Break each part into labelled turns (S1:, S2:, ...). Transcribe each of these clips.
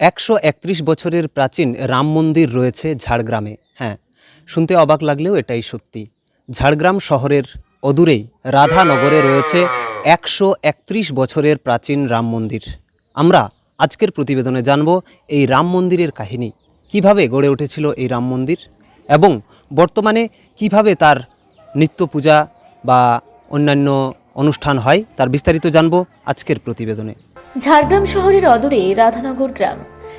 S1: একশো একত্রিশ বছরের প্রাচীন রাম মন্দির রয়েছে ঝাড়গ্রামে। হ্যাঁ শুনতে অবাক লাগলেও এটাই সত্যি। ঝাড়গ্রাম শহরের অদূরেই রাধানগরে রয়েছে একশো একত্রিশ বছরের প্রাচীন রাম মন্দির। আমরা আজকের প্রতিবেদনে জানব এই রাম মন্দিরের কাহিনী। কীভাবে গড়ে উঠেছিল এই রাম মন্দির এবং বর্তমানে কীভাবে তার নিত্য পূজা বা অন্যান্য অনুষ্ঠান হয়, তার বিস্তারিত জানব আজকের প্রতিবেদনে।
S2: ঝাড়গ্রাম শহরের অদূরে রাধানগর গ্রাম।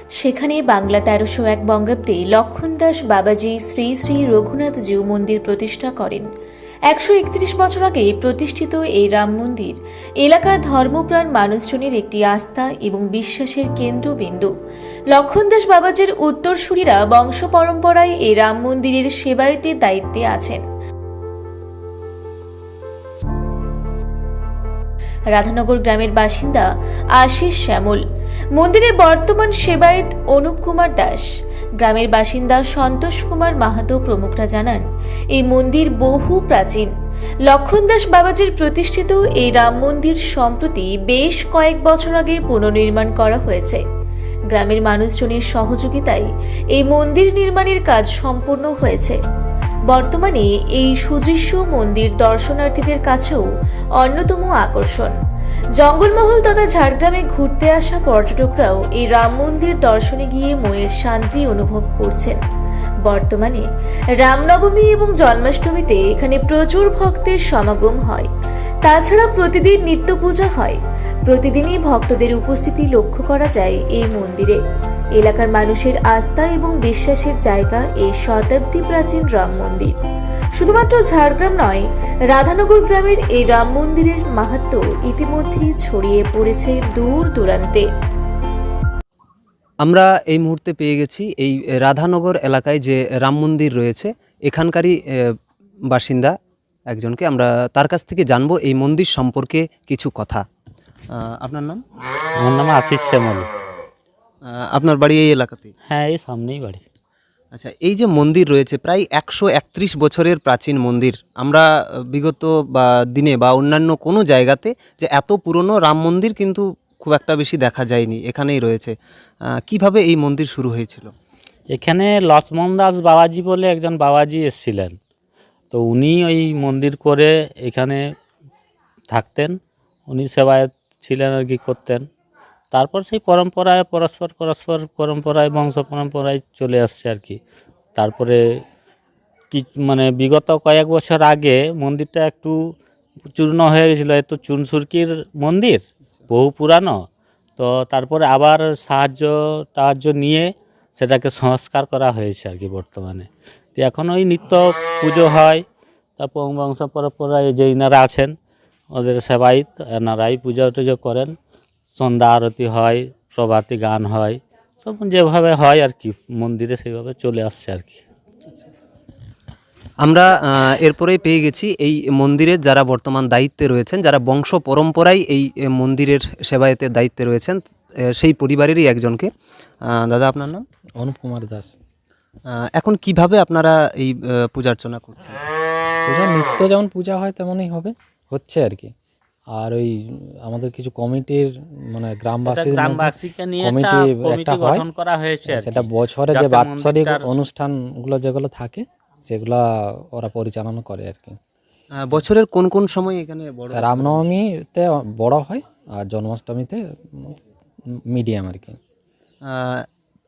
S2: সেখানে বাংলা তেরোশো এক বঙ্গাব্দে লক্ষণ দাস বাবাজি শ্রী শ্রী রঘুনাথ জিউ মন্দির প্রতিষ্ঠা করেন। একশো একত্রিশ বছর আগে প্রতিষ্ঠিত এই রাম মন্দির এলাকার ধর্মপ্রাণ মানুষজনের একটি আস্থা এবং বিশ্বাসের কেন্দ্রবিন্দু। লক্ষণ দাস বাবাজির উত্তরসূরিরা বংশ পরম্পরায় এই রাম মন্দিরের সেবায়তের দায়িত্বে আছেন। রাধানগর গ্রামের বাসিন্দা আশিস শ্যামল। মন্দিরের বর্তমান সেবায়েত অনুপ কুমার দাস। গ্রামের বাসিন্দা সন্তোষ কুমার মাহাতো প্রমুখরা জানান, এই মন্দির বহু প্রাচীন। লক্ষণ দাস বাবাজির প্রতিষ্ঠিত এই রাম মন্দির সম্প্রতি বেশ কয়েক বছর আগে পুনর্নির্মাণ করা হয়েছে। গ্রামের মানুষজনের সহযোগিতায় এই মন্দির নির্মাণের কাজ সম্পূর্ণ হয়েছে। বর্তমানে এই সুদৃশ্য মন্দির দর্শনার্থীদের কাছেও অন্যতম আকর্ষণ। জঙ্গলমহল তথা ঝাড়গ্রামে ঘুরতে আসা পর্যটকরাও এই রাম মন্দির দর্শনে গিয়ে মনের শান্তি অনুভব করছেন। বর্তমানে রামনবমী এবং জন্মাষ্টমীতে এখানে প্রচুর ভক্তের সমাগম হয়। তাছাড়া প্রতিদিন নিত্য পূজা হয়। প্রতিদিনই ভক্তদের উপস্থিতি লক্ষ্য করা যায় এই মন্দিরে। এলাকার মানুষের আস্থা এবং বিশ্বাসের জায়গা এই শতাব্দী প্রাচীন রাম মন্দির। শুধুমাত্র ঝাড়গ্রাম নয়, রাধানগর গ্রামের এই রাম মন্দিরের মাহাত্ম্য ইতিমধ্যেই ছড়িয়ে পড়েছে দূর দূরান্তে।
S1: আমরা এই মুহূর্তে পেয়ে গেছি এই রাধানগর এলাকায় যে রাম মন্দির রয়েছে, এখানকারই বাসিন্দা একজনকে। আমরা তার কাছ থেকে জানব এই মন্দির সম্পর্কে কিছু কথা। আপনার নাম?
S3: আমার নাম আশিস শ্যামল।
S1: আপনার বাড়ি এই এলাকাতে
S3: হ্যাঁ এই সামনেই বাড়ি।
S1: আচ্ছা এই যে মন্দির রয়েছে প্রায় একশো একত্রিশ বছরের প্রাচীন মন্দির আমরা বিগত বা দিনে বা অন্যান্য কোনো জায়গাতে যে এত পুরনো রাম মন্দির কিন্তু খুব একটা বেশি দেখা যায়নি এখানেই রয়েছে। কীভাবে এই মন্দির শুরু হয়েছিল?
S3: এখানে লক্ষ্মণ দাস বাবাজি বলে একজন বাবাজি এসছিলেন। তো উনি ওই মন্দির করে এখানে থাকতেন। উনি সেবায় ছিলেন আর কি করতেন। তারপর সেই পরম্পরায়, পরস্পর পরস্পর পরম্পরায়, বংশ পরম্পরায় চলে আসছে আর কি। তারপরে কি মানে বিগত কয়েক বছর আগে মন্দিরটা একটু চূর্ণ হয়ে গেছিল, এত চুনসুরকির মন্দির, বহু পুরানো। তো তারপরে আবার সাহায্য টাহায্য নিয়ে সেটাকে সংস্কার করা হয়েছে আর কি বর্তমানে। তো এখন ওই নিত্য পুজো হয়, তারপর বংশ পরম্পরায় যে ইনারা আছেন ওদের সেবাইত এনারাই পূজা টুজো করেন। সন্ধ্যা আরতি হয় প্রভাতী গান হয় সব যেভাবে হয় আর কি মন্দিরে সেইভাবে চলে আসছে আর কি।
S1: আমরা এরপরেই পেয়ে গেছি এই মন্দিরের যারা বর্তমান দায়িত্বে রয়েছেন যারা বংশ পরম্পরায় এই মন্দিরের সেবায়েতের দায়িত্বে রয়েছেন সেই পরিবারেরই একজনকে। দাদা আপনার নাম?
S4: অনুপ কুমার দাস।
S1: এখন কীভাবে আপনারা এই পূজার্চনা করছেন?
S4: পূজা নিত্য যেমন পূজা হয় তেমনই হবে। হচ্ছে আর কি। আর ওই আমাদের কিছু কমিটির মানে গ্রামবাসীর মধ্যে
S3: গ্রামবাসীকে নিয়ে একটা
S4: কমিটি একটা হয়।
S3: গঠন করা হয়েছে আর
S4: সেটা বছরে যে বাৎসরিক অনুষ্ঠানগুলো যেগুলো থাকে সেগুলা ওরা পরিচালনা করে আর কি।
S1: বছরের কোন কোন সময় এখানে
S4: রামনবমীতে বড় হয় আর জন্মাষ্টমীতে মিডিয়াম আর কি।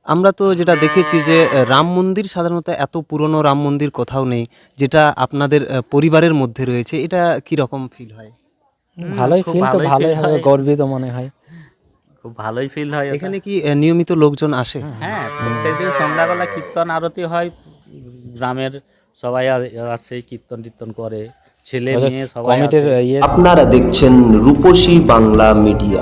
S1: আমরা তো যেটা দেখেছি যে রাম মন্দির সাধারণত এত পুরনো রাম মন্দির কোথাও নেই যেটা আপনাদের পরিবারের মধ্যে রয়েছে। এটা কি রকম ফিল হয়?
S4: ভালোই
S3: খুব
S4: ফিল তো
S3: ভালোই
S4: হবে
S3: হয়।
S4: গর্বিত মনে হয়।
S3: খুব ভালোই ফিল হয়
S1: এখানে কি নিয়মিত লোকজন আসে?
S3: হ্যাঁ প্রত্যেকদিন সন্ধ্যাবেলা কীর্তন আরতি হয়। গ্রামের সবাই আসে কীর্তন টীর্তন করে। ছেলে মেয়ে সবাই।
S4: ইয়ে
S5: আপনারা দেখছেন রূপসী Bangla media.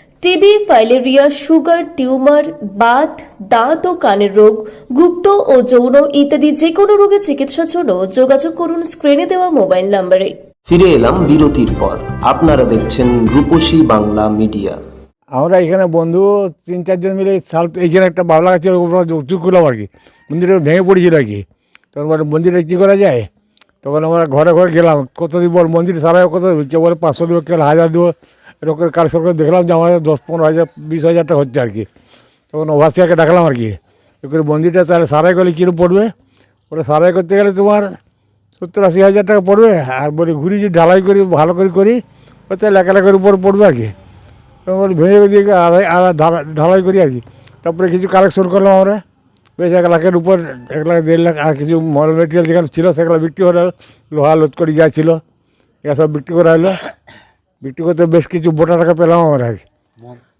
S2: TB filaria sugar tumour Baat দাঁত ও কানের রোগ গুপ্ত ও যৌন ইত্যাদি যে কোনো রোগের চিকিৎসার জন্য যোগাযোগ করুন স্ক্রিনে দেওয়া মোবাইল নম্বরে।
S5: ফিরে এলাম বিরতির পর। আপনারা দেখছেন রূপসী বাংলা মিডিয়া।
S6: আমরা এখানে বন্ধু তিন চারজন মিলে সাল এইখানে একটা বাবলা গাছের উপর উঁচু করলাম আর কি। মন্দিরে ভেঙে পড়েছিল আর কি। তখন বলে মন্দিরে কী করা যায়? তখন আমরা ঘরে ঘরে গেলাম কত দিব বল মন্দির সারাই কত কেউ বলে পাঁচশো দেবো কেউ হাজার দেবো এরকম কালেকশন করে দেখলাম যে আমাদের দশ, পনেরো হাজার, বিশ হাজার টাকা হচ্ছে আর কি। তখন ওভাসিয়াকে ডাকলাম আর কি। করে মন্দিরটা তাহলে সারাই করলে কীরকম পড়বে? ওটা সারাই করতে গেলে তোমার সত্তর আশি হাজার টাকা পড়বে। আর বলি, ঘুরি যদি ঢালাই করি, ভালো করে করি, ও এক লাখের উপর পড়বে আর কি। তারপর ভেঙে দিয়ে আধা আধা ঢালাই করি আর কি। তারপরে কিছু কালেকশন করলাম আমরা। বেশ এক লাখের উপর, এক লাখ, দেড় লাখ, আর কিছু মল মেটেরিয়াল যেখানে ছিল, সেগুলো বিক্রি হলো। লোহা লোদ করে যা ছিল এগুলো সব বিক্রি করা হলো। বিক্রি বেশ কিছু টাকা পেলাম আমার আগে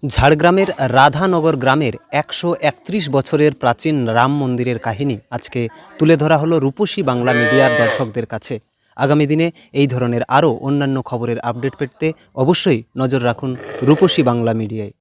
S1: ঝাড়গ্রামের রাধানগর গ্রামের একশো একত্রিশ বছরের প্রাচীন রাম মন্দিরের কাহিনী আজকে তুলে ধরা হলো রূপসী বাংলা মিডিয়ার দর্শকদের কাছে। আগামী দিনে এই ধরনের আরও অন্যান্য খবরের আপডেট পেতে অবশ্যই নজর রাখুন রূপসী বাংলা মিডিয়ায়।